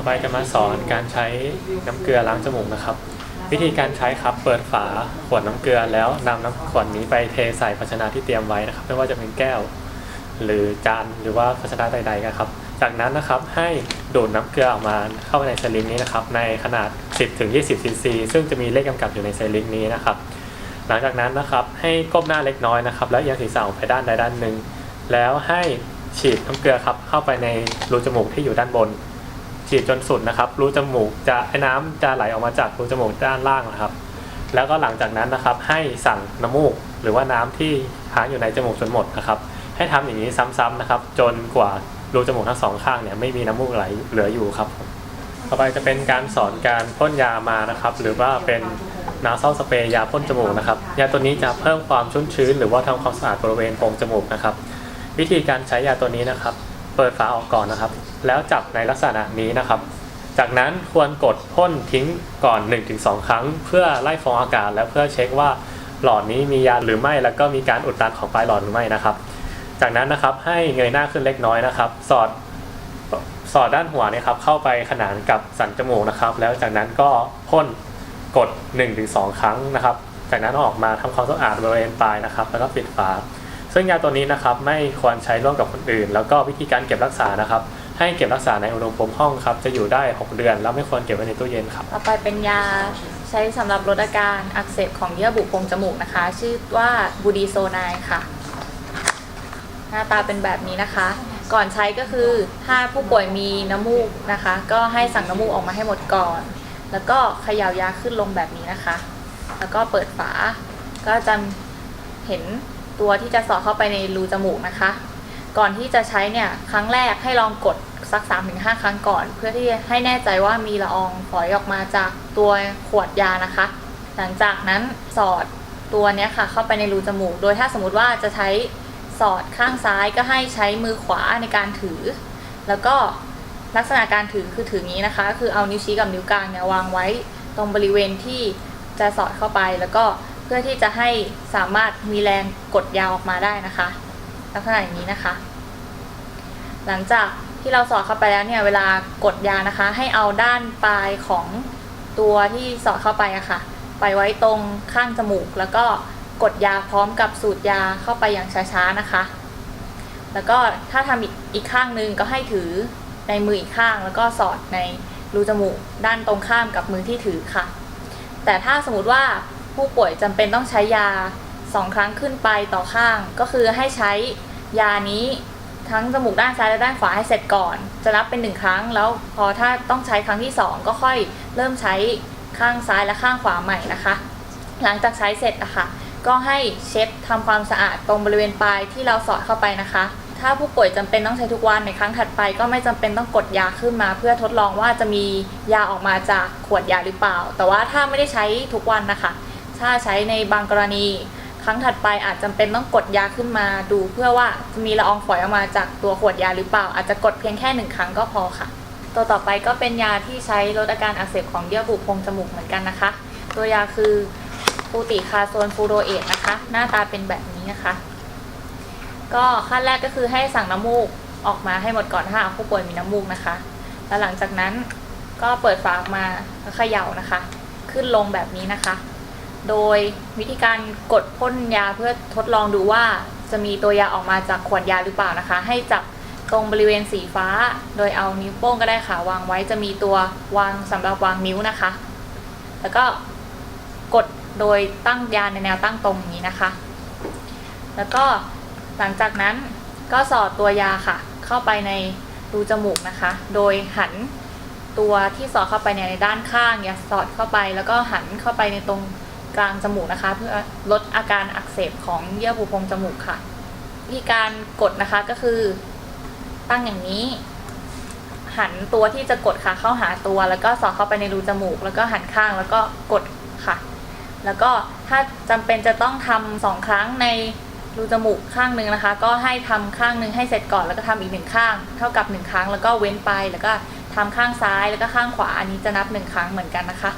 ต่อไปจะมาสอนการใช้น้ำเกลือล้างจมูกนะครับ วิธีการใช้ครับเปิดฝาขวดน้ำเกลือแล้วนำน้ำขวดนี้ไปเทใส่ภาชนะที่เตรียมไว้นะครับ ไม่ว่าจะเป็นแก้ว หรือจานหรือว่าภาชนะใดๆก็ครับ จากนั้นนะครับให้ดูดน้ำเกลือออกมาเข้าไปในไซลิงนี้นะครับ ในขนาด 10-20ซีซีซึ่งจะมีเลขกำกับอยู่ในไซลิงนี้นะครับ หลังจากนั้นนะครับให้ก้มหน้าเล็กน้อยนะครับ แล้วเอียงศีรษะออกไปด้านใดด้านหนึ่งแล้วให้ฉีดน้ำเกลือครับเข้าไปในรูจมูกที่อยู่ด้านบน ฉีดจนสุดนะครับ รูจมูกจะไอ้น้ำจะไหลออกมาจากรูจมูกด้านล่างนะครับ แล้วก็หลังจากนั้นนะครับ ให้สั่งน้ำมูกหรือว่าน้ำที่ค้างอยู่ในจมูกจนหมดนะครับ ให้ทำอย่างนี้ซ้ำๆนะครับ จนกว่ารูจมูกทั้งสองข้างเนี่ยไม่มีน้ำมูกไหลเหลืออยู่ครับ ต่อไปจะเป็นการสอนการพ่นยามานะครับ หรือว่าเป็นนาซอลสเปรย์ยาพ่นจมูกนะครับ ยาตัวนี้จะเพิ่มความชุ่มชื้น หรือว่าทำความสะอาดบริเวณโพรงจมูกนะครับ วิธีการใช้ยาตัวนี้นะครับ เปิดฝาออกก่อนนะครับ แล้วจับในลักษณะนี้นะครับ จากนั้นควรกดพ่นทิ้งก่อน 1-2 ครั้ง เพื่อไล่ฟองอากาศและเพื่อเช็คว่าหลอดนี้มียาหรือไม่แล้วก็มีการอุดตันของปลายหลอดหรือไม่นะครับ จากนั้นนะครับให้เงยหน้าขึ้นเล็กน้อยนะครับ สอดสอดด้านหัวเนี่ยครับเข้าไปขนานกับสันจมูกนะครับ แล้วจากนั้นก็พ่นกด 1-2 ครั้งนะครับ จากนั้นอออกมาทำความสะอาดบริเวณปลายนะครับ แล้วก็ปิดฝา ซึ่งยาตัวนี้นะครับไม่ควรใช้ร่วมกับคนอื่น แล้วก็วิธีการเก็บรักษานะครับ ให้เก็บรักษาในอุณหภูมิห้องครับ จะอยู่ได้ 6 เดือน แล้วไม่ควรเก็บไว้ในตู้เย็นครับ ต่อไปเป็นยาใช้สำหรับลดอาการอักเสบของเยื่อบุโพรงจมูกนะคะ ชื่อว่าบูดีโซไนค่ะ หน้าตาเป็นแบบนี้นะคะ ก่อนใช้ก็คือถ้าผู้ป่วยมีน้ำมูกนะคะ ก็ให้สั่งน้ำมูกออกมาให้หมดก่อน แล้วก็เขย่ายาขึ้นลงแบบนี้นะคะ แล้วก็เปิดฝาก็จะเห็นตัวที่จะสอดเข้าไปในรูจมูกนะคะ ก่อนที่จะใช้เนี่ยครั้งแรกให้ลองกดสัก 3-5 ครั้งก่อน เพื่อที่ให้แน่ใจว่ามีละอองฝอยออกมาจากตัวขวดยานะคะ หลังจากนั้นสอดตัวเนี้ยค่ะ เข้าไปในรูจมูก โดยถ้าสมมติว่าจะใช้สอดข้างซ้ายก็ให้ใช้มือขวาในการถือ แล้วก็ลักษณะการถือคือถืองนี้นะคะก็คือเอานิ้วชี้กับนิ้วกลางเนี่ยวางไว้ตรงบริเวณที่จะสอดเข้าไป แล้วก็เพื่อที่จะให้สามารถมีแรงกดยาออกมาได้นะคะ ลักษณะอย่างนี้นะคะ หลังจากที่เราสอดเข้าไปแล้วเนี่ยเวลากดยานะคะ ให้เอาด้านปลายของตัวที่สอดเข้าไปอะค่ะ ไปไว้ตรงข้างจมูก แล้วก็กดยาพร้อมกับสูดยาเข้าไปอย่างช้าๆนะคะ แล้วก็ถ้าทำอีกอีกข้างหนึงก็ให้ถือในมืออีกข้าง แล้วก็สอดในรูจมูก ด้านตรงข้ามกับมือที่ถือค่ะ แต่ถ้าสมมติว่าผู้ป่วยจำเป็นต้องใช้ยาสองครั้งขึ้นไปต่อข้าง ก็คือให้ใช้ยานี้ ทั้งจมูกด้านซ้ายและด้านขวาให้เสร็จก่อน จะนับเป็นหนึ่งครั้ง แล้วพอถ้าต้องใช้ครั้งที่สองก็ค่อยเริ่มใช้ข้างซ้ายและข้างขวาใหม่นะคะ หลังจากใช้เสร็จอะคะก็ให้เช็ดทำความสะอาดตรงบริเวณปลายที่เราสอดเข้าไปนะคะ ถ้าผู้ป่วยจำเป็นต้องใช้ทุกวันในครั้งถัดไป ก็ไม่จำเป็นต้องกดยาขึ้นมา เพื่อทดลองว่าจะมียาออกมาจากขวดยาหรือเปล่า แต่ว่าถ้าไม่ได้ใช้ทุกวันนะคะ ถ้าใช้ในบางกรณี ครั้งถัดไปอาจจำเป็นต้องกดยาขึ้นมาดูเพื่อว่าจะมีละอองฝอยออกมาจากตัวขวดยาหรือเปล่า อาจจะกดเพียงแค่หนึ่งครั้งก็พอค่ะ ตัวต่อไปก็เป็นยาที่ใช้ลดอาการอักเสบของเยื่อบุโพรงจมูกเหมือนกันนะคะ ตัวยาคือฟูติคาโซนฟูโรเอตนะคะ หน้าตาเป็นแบบนี้นะคะ ก็ขั้นแรกก็คือให้สั่งน้ำมูกออกมาให้หมดก่อนถ้าผู้ป่วยมีน้ำมูกนะคะ แล้วหลังจากนั้นก็เปิดฝาออกมาแล้วเขย่านะคะ ขึ้นลงแบบนี้นะคะ โดยวิธีการกดพ่นยาเพื่อทดลองดูว่าจะมีตัวยาออกมาจากขวดยาหรือเปล่านะคะ ให้จับตรงบริเวณสีฟ้า โดยเอานิ้วโป้งก็ได้ค่ะ วางไว้จะมีตัววางสำหรับวางนิ้วนะคะ แล้วก็กดโดยตั้งยาในแนวตั้งตรงอย่างนี้นะคะ แล้วก็หลังจากนั้นก็สอดตัวยาค่ะ เข้าไปในรูจมูกนะคะ โดยหันตัวที่สอดเข้าไปในด้านข้างอย่าสอดเข้าไป แล้วก็หันเข้าไปในตรง กลางจมูกนะคะ เพื่อลดอาการอักเสบของเยื่อบุโพรงจมูกค่ะ วิธีการกดนะคะก็คือตั้งอย่างนี้ หันตัวที่จะกดค่ะเข้าหาตัว แล้วก็สอดเข้าไปในรูจมูก แล้วก็หันข้างแล้วก็กดค่ะ แล้วก็ถ้าจำเป็นจะต้องทำสองครั้งในรูจมูกข้างหนึ่งนะคะ ก็ให้ทำข้างหนึ่งให้เสร็จก่อนแล้วก็ทำอีกหนึ่งข้าง เท่ากับหนึ่งครั้งแล้วก็เว้นไปแล้วก็ทำข้างซ้ายแล้วก็ข้างขวาอันนี้จะนับหนึ่งครั้งเหมือนกันนะคะ